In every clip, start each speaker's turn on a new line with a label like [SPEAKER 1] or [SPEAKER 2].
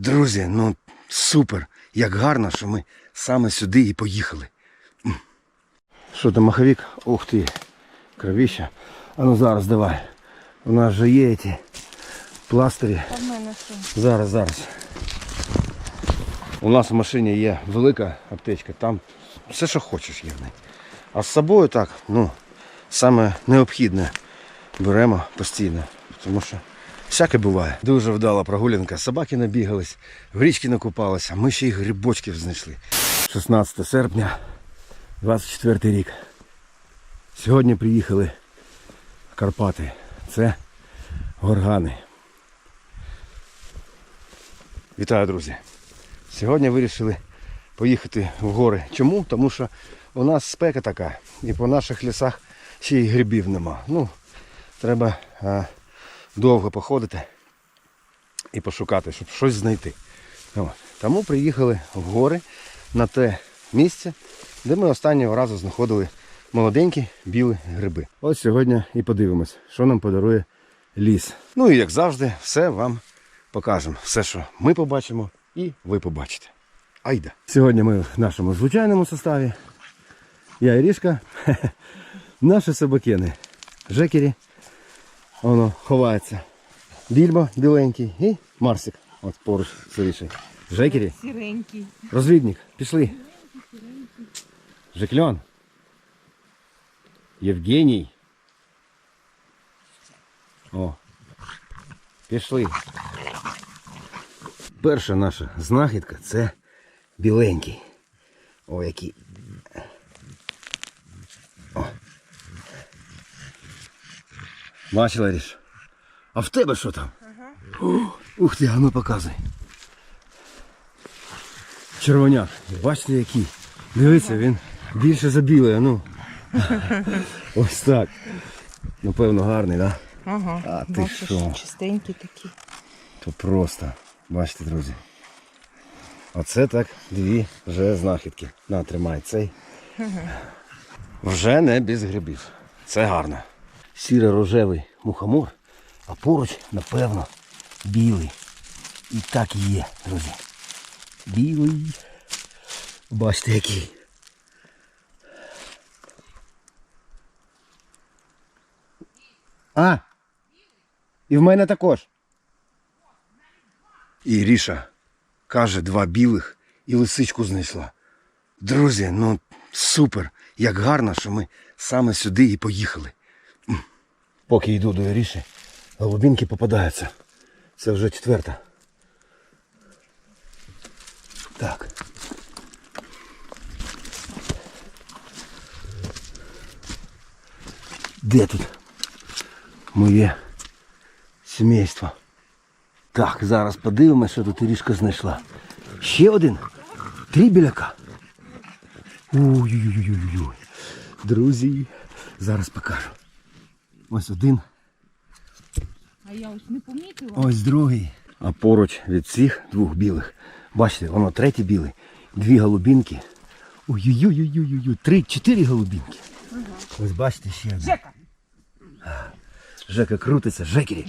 [SPEAKER 1] Друзі, ну супер! Як гарно, що ми саме сюди і поїхали. Що там, маховик? Ух ти, кровіща. А ну зараз давай. У нас же є ці пластирі.
[SPEAKER 2] А в мене що?
[SPEAKER 1] Зараз, зараз. У нас в машині є велика аптечка, там все, що хочеш є в неї. А з собою так, ну, саме необхідне беремо постійно. Тому що всяке буває. Дуже вдала прогулянка. Собаки набігались, в річки накупалися, ми ще й грибочків знайшли. 16 серпня, 24 рік. Сьогодні приїхали в Карпати. Це горгани. Вітаю, друзі! Сьогодні вирішили поїхати в гори. Чому? Тому що у нас спека така, і по наших лісах ще й грибів нема. Ну, треба а, довго походити і пошукати, щоб щось знайти. Тому приїхали в гори на те місце, де ми останнього разу знаходили молоденькі білі гриби. Ось сьогодні і подивимось, що нам подарує ліс. Ну і як завжди, все вам покажемо. Все, що ми побачимо, і ви побачите. Айда. Сьогодні ми в нашому звичайному составі. Я Ірішка, наші собакени. Жекері. Воно ховається. Більбо біленький і Марсик. От поруч сиріший. Жекері.
[SPEAKER 2] Сіренький.
[SPEAKER 1] Розвідник, пішли. Жекльон. Євгеній. О. Пішли. Перша наша знахідка це біленький. О, який. Бачила ріш? А в тебе що там? О, ух ти, а ну показуй. Червоняк. Бачите який? Дивіться, він більше за білий, а ну. Ось так. Напевно, гарний, так? Да?
[SPEAKER 2] Ага.
[SPEAKER 1] А ти
[SPEAKER 2] Бачиш,
[SPEAKER 1] що?
[SPEAKER 2] чистенький такий.
[SPEAKER 1] То просто. Бачите, друзі. Оце так дві вже знахідки. На, тримай цей. Вже не без грибів. Це гарно. Сіро-рожевий мухомор, а поруч, напевно, білий. І так і є, друзі. Білий. Бачите, який. А! І в мене також. І Ріша каже, два білих і лисичку знайшла. Друзі, ну супер! Як гарно, що ми саме сюди і поїхали. Поки йду до Іріші, голубінки попадаються. Це вже четверта. Так. Де тут моє сімейство? Так, зараз подивимося, що тут Ірішка знайшла. Ще один. Три біляка. Ой-ой-ой-ой. Друзі, зараз покажу. Ось один,
[SPEAKER 2] А я ось не помітила.
[SPEAKER 1] ось другий. А поруч від цих двох білих. Бачите, воно третій білий. Дві голубінки. Ой-ой-ой-ой-ой. Три, чотири голубінки. Ось бачите ще один.
[SPEAKER 2] Жека!
[SPEAKER 1] Жека крутиться, Жекері.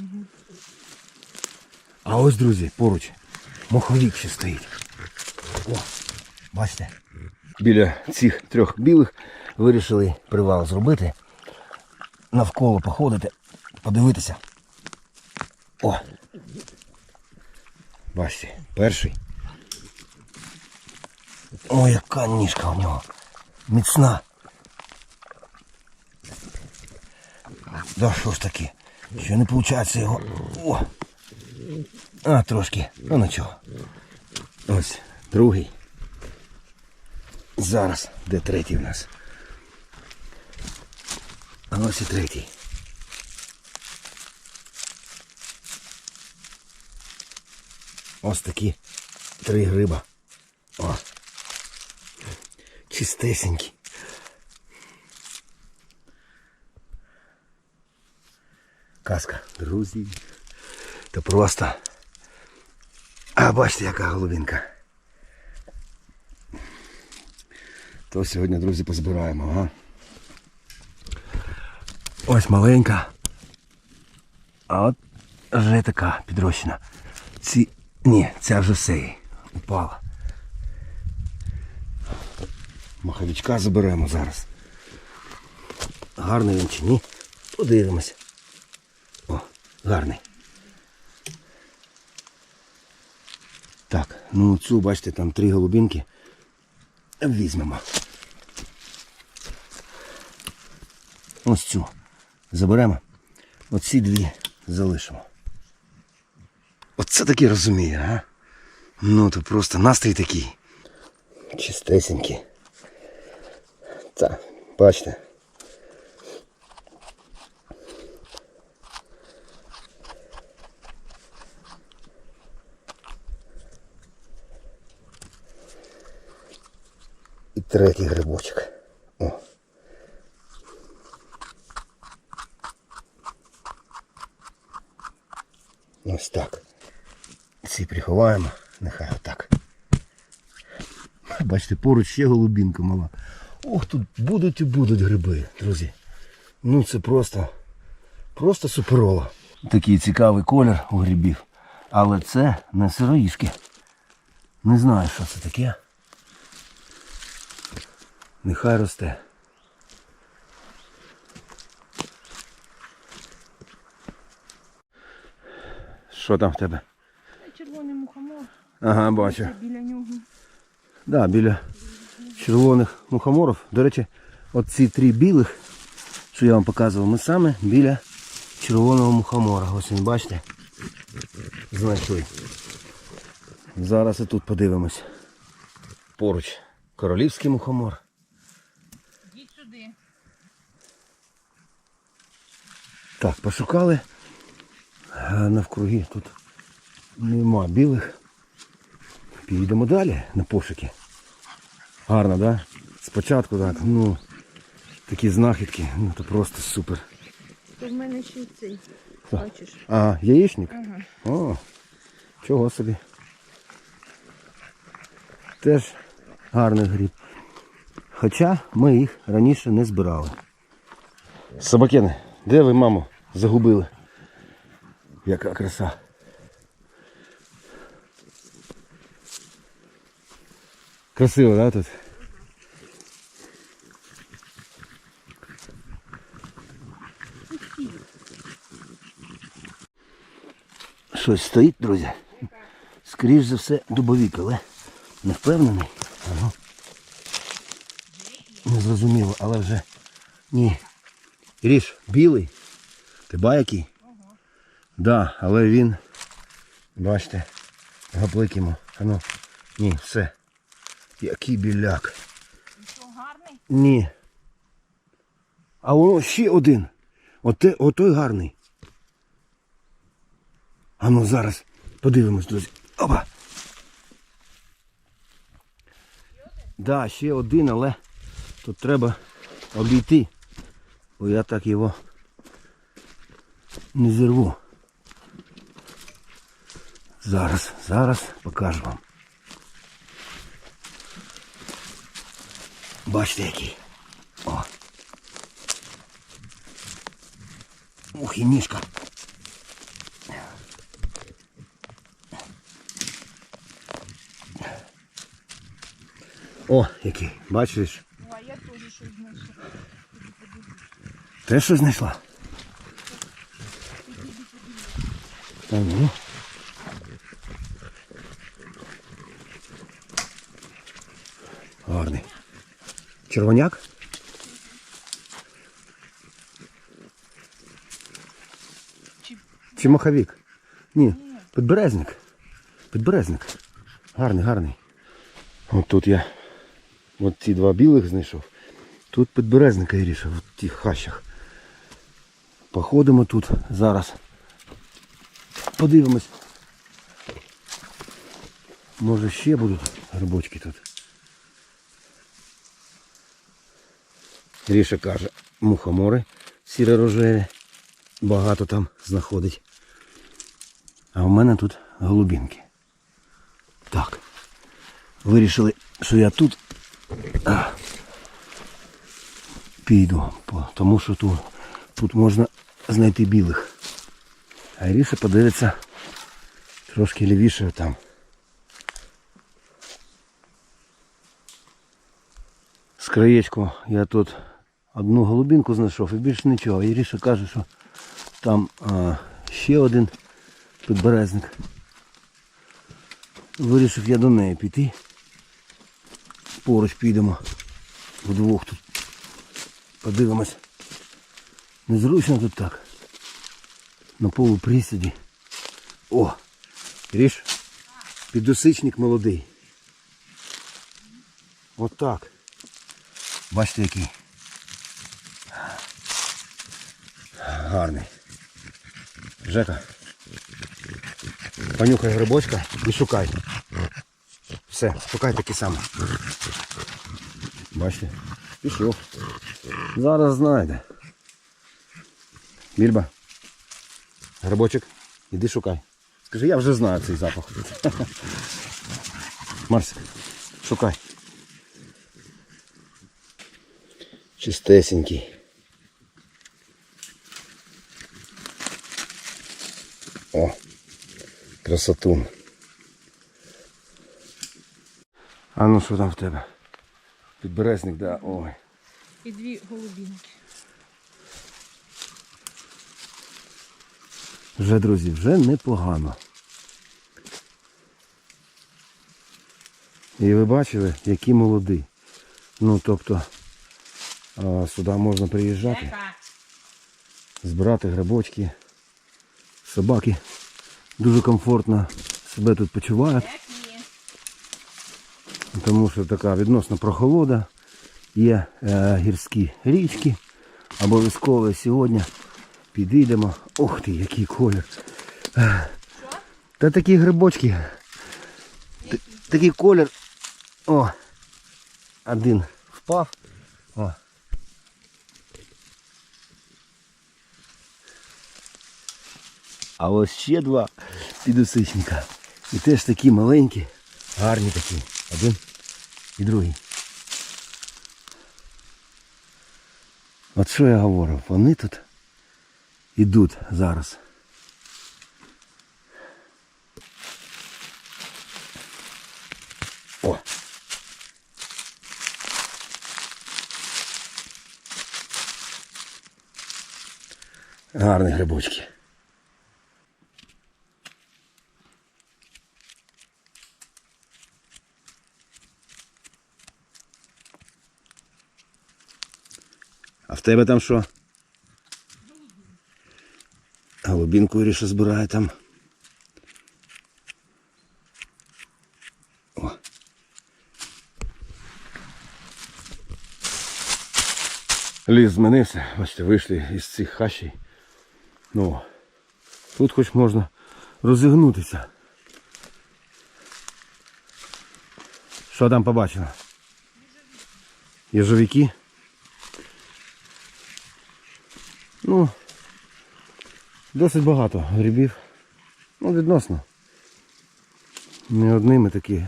[SPEAKER 1] А ось, друзі, поруч моховік ще стоїть. О, бачите? Біля цих трьох білих вирішили привал зробити. Навколо походити, подивитися. О! Бачите, перший. О, яка ніжка у нього. Міцна. Да що ж таке? Що не виходить його. О! А, трошки. Ну нічого. Ось, другий. Зараз. Де третій в нас? А ось і третій. Ось такі три гриба. О. Чистесенькі. Казка, друзі. То просто. А бачите, яка голубінка. То сьогодні, друзі, позбираємо, ага. Ось маленька. А от вже така підрощена. Ці Ні, ця вже все упала. Маховичка заберемо зараз. Гарний він чи ні? Подивимося. О, гарний. Так, ну цю, бачите, там три голубінки. Візьмемо. Ось цю. Заберемо. Оці дві залишимо. Оце таки розуміє, а? Ну то просто настрій такий. Чистесенький. Так, бачите. І третій грибочок. О. Ось так. Ці приховаємо, нехай отак. Бачите, поруч ще голубінка мала. Ох, тут будуть і будуть гриби, друзі. Ну це просто, просто суперово. Такий цікавий колір у грибів. Але це не сироїшки. Не знаю, що це таке. Нехай росте. Що там в тебе? Ага, бачу.
[SPEAKER 2] Біля нього.
[SPEAKER 1] Да, біля червоних мухоморів. До речі, от ці три білих, що я вам показував, ми саме біля червоного мухомора. Ось він, бачите? Знайшли. Зараз і тут подивимось. Поруч королівський мухомор.
[SPEAKER 2] Йдіть сюди.
[SPEAKER 1] Так, пошукали. Навкруги тут нема білих. Підемо далі на пошуки. Гарно, да? Спочатку так, ну, такі знахідки, ну то просто супер.
[SPEAKER 2] То в мене ще й цей. Бачиш?
[SPEAKER 1] А, яєчник?
[SPEAKER 2] Ага.
[SPEAKER 1] О, чого собі. Теж гарний гриб. Хоча ми їх раніше не збирали. Собакени, де ви, мамо, загубили? Яка краса. Красиво, да, тут? Щось стоїть, друзі. Скоріш за все дубовік, але не впевнений. Ага. Не зрозуміло, але вже ні. Ріж, білий. Ти який? Ага. Да, але він, бачите, гапликимо. Ану, ні, все. Який біляк.
[SPEAKER 2] Що, гарний?
[SPEAKER 1] Ні. А воно ще один. Оте, отой гарний. А ну зараз подивимось, друзі. Опа. Да, ще один, але тут треба обійти. Бо я так його не зірву. Зараз, зараз покажу вам. Бачите який. О. Ух, і ніжка. О, який, бачиш?
[SPEAKER 2] О, а я теж щось знайшов.
[SPEAKER 1] Те що знайшла? Та ну. Гарний. Червоняк?
[SPEAKER 2] Чи-
[SPEAKER 1] маховік? Ні, підберезник. Підберезник. Гарний, гарний. От тут я от ці два білих знайшов. Тут підберезника і рішив, в тих хащах. Походимо тут зараз. Подивимось. Може ще будуть грибочки тут. Ріша каже, мухомори сіре рожеві. Багато там знаходить. А в мене тут голубінки. Так. Вирішили, що я тут піду, тому що тут, тут можна знайти білих. А Іріша подивиться Трошки лівіше там. З краєчку я тут одну голубінку знайшов і більше нічого. Іріша каже, що там а, ще один підберезник. Вирішив я до неї піти. Поруч підемо. Вдвох тут. Подивимось. Незручно тут так. На полуприсіді. О! Ріж? Підосичник молодий. Отак. Бачите який. Гарний. Жека. Понюхай грибочка і шукай. Все, шукай такий самий. Бачите? Пішов. Зараз знайде. Більба. Грибочок, іди шукай. Скажи, я вже знаю цей запах. Марсик, шукай. Чистесенький. О, красотун. А ну що там в тебе? Підберезник, да. Ой.
[SPEAKER 2] І дві голубінки.
[SPEAKER 1] Вже, друзі, вже непогано. І ви бачили, які молоді. Ну, тобто, сюди можна приїжджати, збирати грибочки. Собаки дуже комфортно себе тут почувають, тому що така відносно прохолода. Є е, гірські річки. Обов'язково сьогодні підійдемо. Ох ти, який колір. Е, Та такі грибочки. Такий колір. О! Один впав. О. А ось ще два підосичника. І теж такі маленькі, гарні такі. Один і другий. От що я говорив, вони тут ідуть зараз. О! Гарні грибочки. А в тебе там що? Голубінку Іріша збирає там. О. Ліс змінився, бачите, вийшли із цих хащей. Ну, тут хоч можна розігнутися. Що там побачила? Єжовики? Ну, досить багато грибів. Ну, відносно. Не одні ми такі е,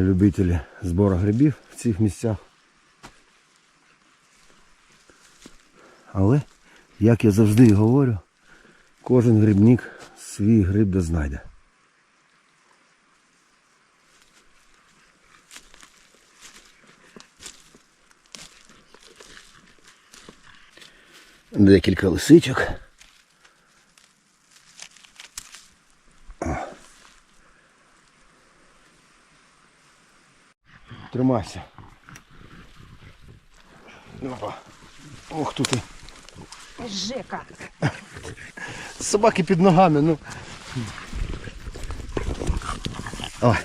[SPEAKER 1] любителі збору грибів в цих місцях. Але, як я завжди говорю, кожен грибник свій гриб де Декілька лисичок. Тримайся. Опа. Ох тут і.
[SPEAKER 2] Жека.
[SPEAKER 1] Собаки під ногами, ну. Ой.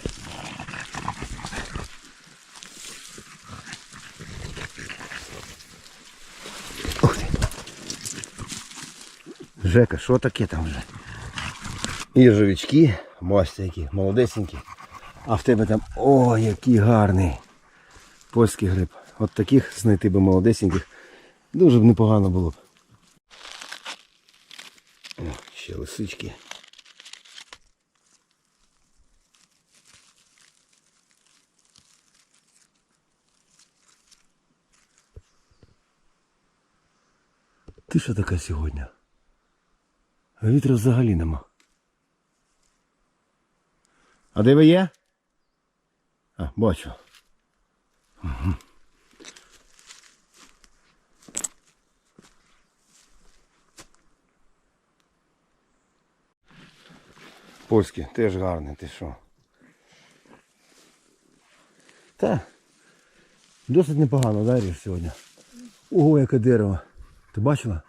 [SPEAKER 1] Жека, що таке там вже? Іржовички, бачите які, молодесенькі. А в тебе там, о, який гарний польський гриб. От таких знайти би молодесеньких дуже б непогано було б. О, ще лисички. Тиша така сьогодні. Вітру взагалі нема. А де ви є? А, бачу. Мгм. Польський, теж гарний, ти що? Та. Досить непогано, да, сьогодні? Ого, яке дерево. Ти бачила?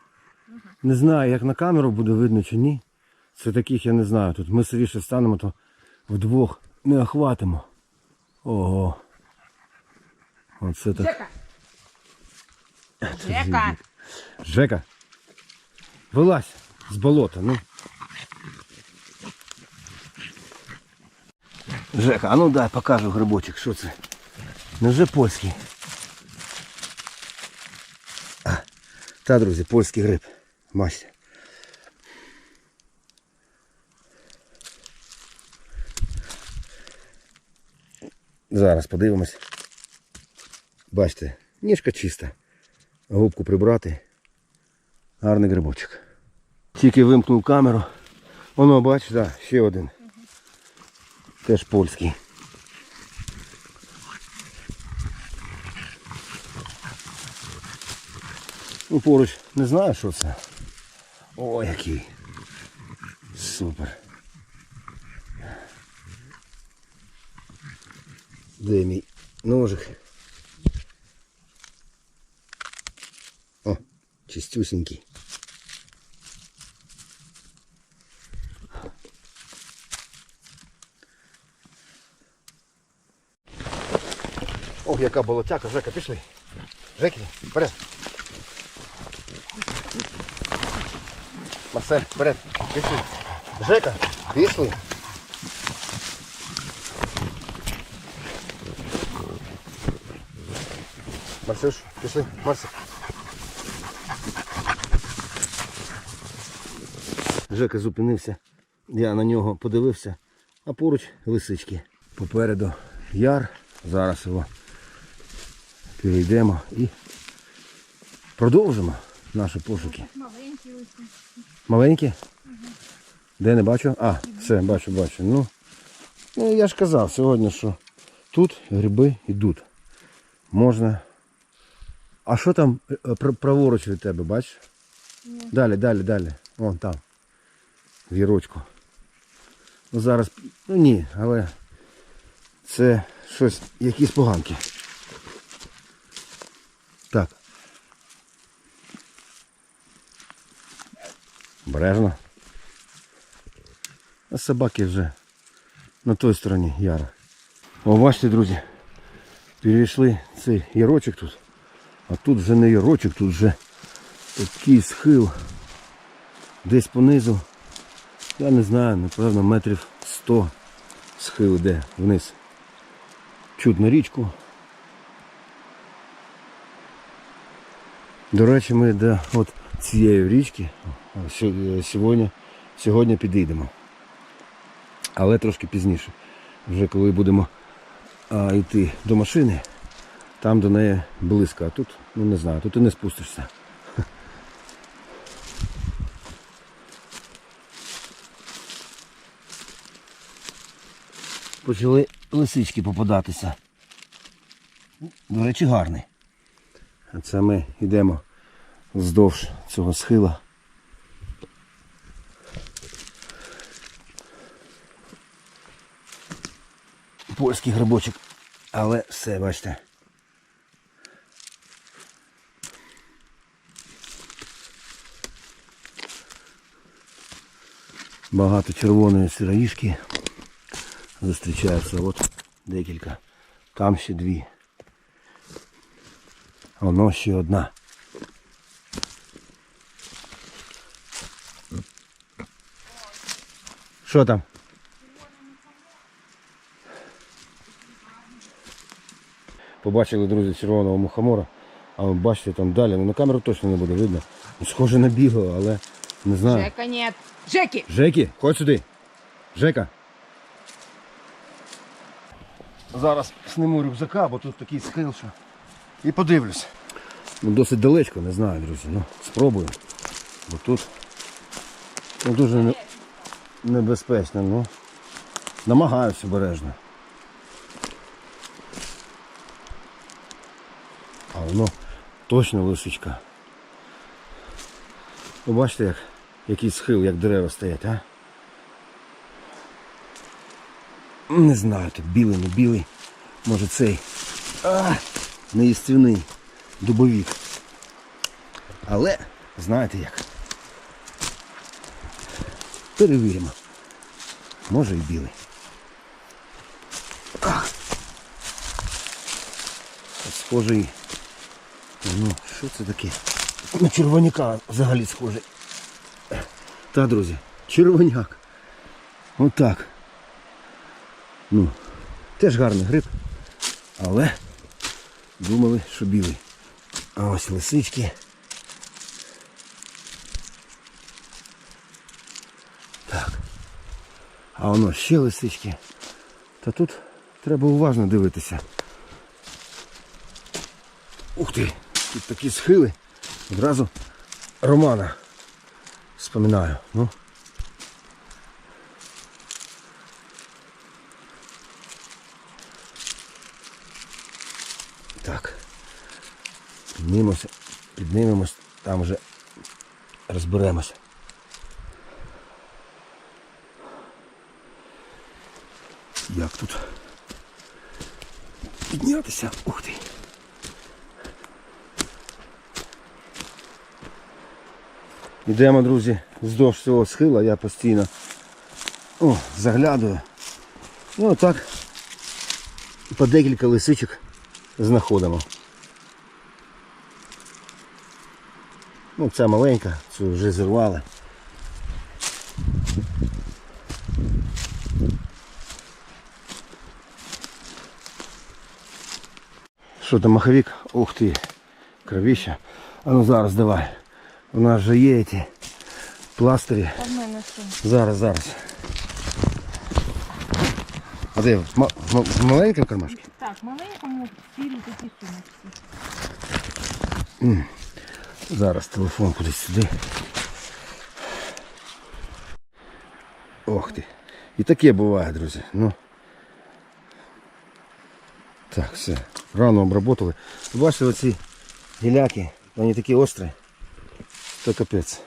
[SPEAKER 1] Не знаю, як на камеру буде видно чи ні. Це таких я не знаю. Тут ми сиріше станемо, то вдвох не охватимо. Ого. Оце так.
[SPEAKER 2] Жека. Жека.
[SPEAKER 1] Жека. Вилазь з болота, ну. Жека, а ну дай покажу грибочок, що це. Невже польський? А, та, друзі, польський гриб. Бачите. Зараз подивимось. Бачите, ніжка чиста. Губку прибрати. Гарний грибочок. Тільки вимкнув камеру. Воно, бач, да, ще один. Теж польський. Ну, поруч не знаю, що це. О, який. Супер. Де мій ножик? О, чистюсенький. Ох, яка болотяка, Жека, пішли. Жеки, вперед. Марсель, вперед, пішли. Жека, пішли. Марсюш, пішли, Марсик. Жека зупинився. Я на нього подивився, а поруч лисички. Попереду яр. Зараз його перейдемо і продовжимо наші пошуки.
[SPEAKER 2] Маленький ось.
[SPEAKER 1] Маленькі? Де не бачу? А, все, бачу, бачу. Ну, ну я ж казав сьогодні, що тут гриби йдуть. Можна. А що там е, е, пр- праворуч від тебе, бачиш? Далі, далі, далі. Вон там. В гірочку. Ну зараз. Ну ні, але це щось, якісь поганки. Обережно. А собаки вже на той стороні яра. О, бачите, друзі, перейшли цей ярочок тут. А тут вже не ярочок, тут вже такий схил. Десь понизу. Я не знаю, напевно, метрів 100 схил іде вниз. Чутно річку. До речі, ми до от цієї річки сьогодні, сьогодні підійдемо. Але трошки пізніше. Вже коли будемо а, йти до машини, там до неї близько. А тут, ну не знаю, тут і не спустишся. Почали лисички попадатися. До речі, гарний. А це ми йдемо вздовж цього схила. Польський грибочок. Але все, бачите. Багато червоної сироїшки. Зустрічаються. От декілька. Там ще дві. Воно ще одна. Що там? Побачили, друзі, червоного мухомора. А ви бачите там далі, ну на камеру точно не буде видно. Ну, Схоже на білого, але не знаю.
[SPEAKER 2] Жека, нет. Жеки.
[SPEAKER 1] Жеки, ходь сюди. Жека. Зараз сниму рюкзака, бо тут такий схил, що. І подивлюсь. Ну, досить далечко, не знаю, друзі. Ну, спробую. Бо тут ну, дуже не- небезпечно, ну. Намагаюся обережно. А воно точно лисичка. Ви бачите, як, який схил, як дерева стоять, а? Не знаю, тут білий, не білий. Може цей. А, неїстівний дубовік. Але знаєте як. Перевіримо. Може і білий. Схожий. Ну, що це таке? На червоняка взагалі схожий. Та, друзі, червоняк. Отак. Ну, теж гарний гриб. Але думали, що білий. А ось лисички. Так. А воно ще лисички. Та тут треба уважно дивитися. Ух ти! Тут такі схили. Одразу Романа споминаю. Ну. Так. Піднімемося, піднімемось, там вже розберемося. Як тут піднятися? Ух ти. Йдемо, друзі, вздовж цього схила, я постійно о, заглядую. Ну отак по декілька лисичок знаходимо. Ну, ця маленька, цю вже зірвали. Що там маховик? Ух ти, кровіща. А ну зараз давай. У нас же є ці пластирі. Зараз, зараз. А де? В ма- ма- в кармашці?
[SPEAKER 2] Так, маленькому цілі такі сумочки.
[SPEAKER 1] Зараз телефон кудись сюди. Ох ти. І таке буває, друзі. Ну. Так, все. Рано обработали. Бачите оці гіляки, вони такі острі. Це капець.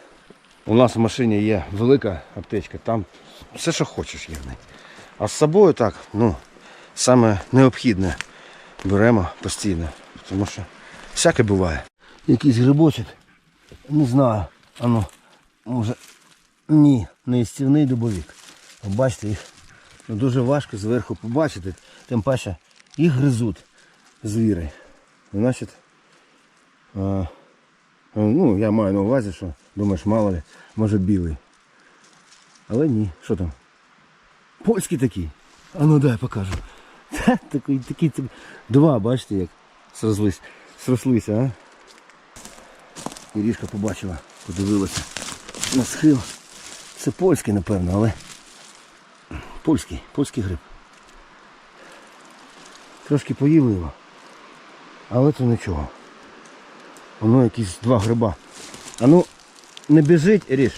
[SPEAKER 1] У нас в машині є велика аптечка, там все, що хочеш є в неї. А з собою так, ну, саме необхідне беремо постійно. Тому що всяке буває. Якийсь грибочок. Не знаю. Ану, може. Ні, не істівний дубовік. Бачите, їх ну, дуже важко зверху побачити. Тим паче їх гризуть звіри. Значить, а, ну, я маю на увазі, що думаєш, мало ли, може білий. Але ні, що там? Польський такий. А ну дай покажу. Та, такий, такий, такий. Два, бачите, як срослися, а? Ірішка побачила, подивилася на схил. Це польський, напевно, але польський, польський гриб. Трошки поїли його, але то нічого. Воно якісь два гриба. А ну, не біжить, Іріш.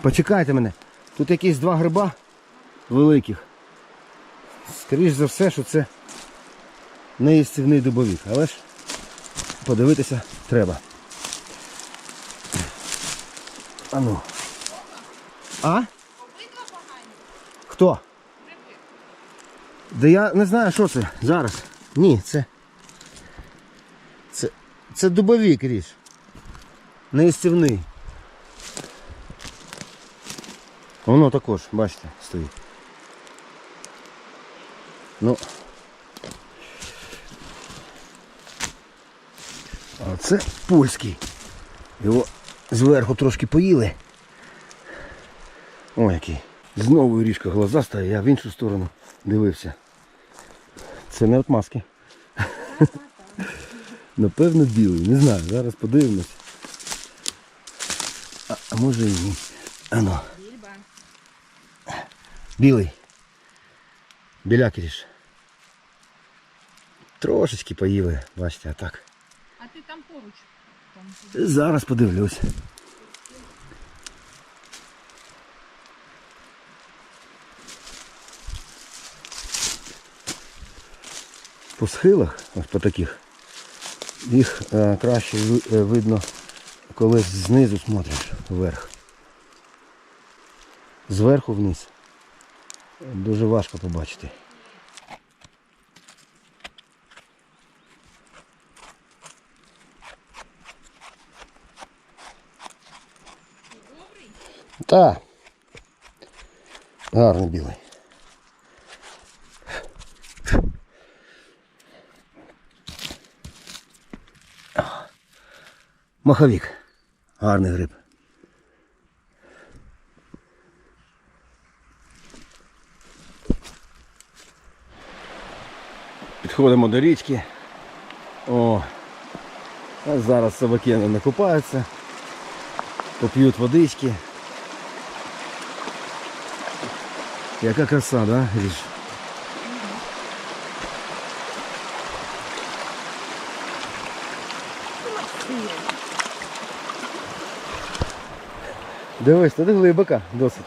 [SPEAKER 1] Почекайте мене. Тут якісь два гриба великих. Скоріш за все, що це не їстівний дубовік, але ж подивитися треба. А ну. А? Хто? Да я не знаю, що це зараз. Ні, це. Це, це дубовік річ. Не їстівний. Воно також, бачите, стоїть. Ну. А це польський. Його зверху трошки поїли. О, який. Знову ріжка глазаста, я в іншу сторону дивився. Це не от маски. Напевно білий, не знаю, зараз подивимось. А, а може і ні. Ано. Білий. Біляк ріж. Трошечки поїли, бачите, а так
[SPEAKER 2] ти там поруч?
[SPEAKER 1] Зараз подивлюсь. По схилах, ось по таких, їх е, краще е, видно, коли знизу смотриш вверх. Зверху вниз. Дуже важко побачити. Так. Гарний білий. Маховик. Гарний гриб. Підходимо до річки. О, а зараз собаки не купаються, поп'ють водички. Яка краса, да, Ріж? Дивись, туди глибока досить.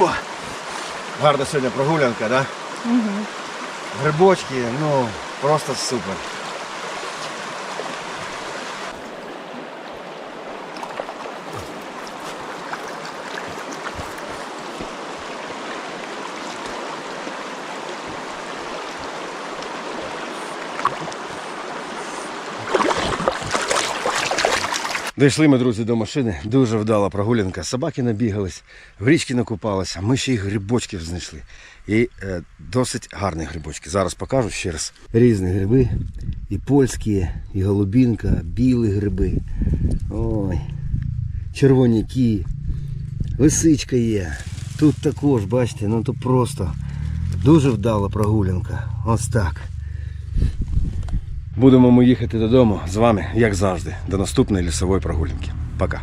[SPEAKER 1] О, гарна сьогодні прогулянка, да?
[SPEAKER 2] Угу.
[SPEAKER 1] Грибочки, ну, просто супер. Дійшли ми, друзі, до машини. Дуже вдала прогулянка. Собаки набігались, в річки накупалися, ми ще й грибочків знайшли. І е, досить гарні грибочки. Зараз покажу ще раз. Різні гриби. І польські, і голубінка, білі гриби. Ой. Червоняки. Лисичка є. Тут також, бачите, ну то просто дуже вдала прогулянка. Ось так. Будемо ми їхати додому з вами, як завжди, до наступної лісової прогулянки. Пока.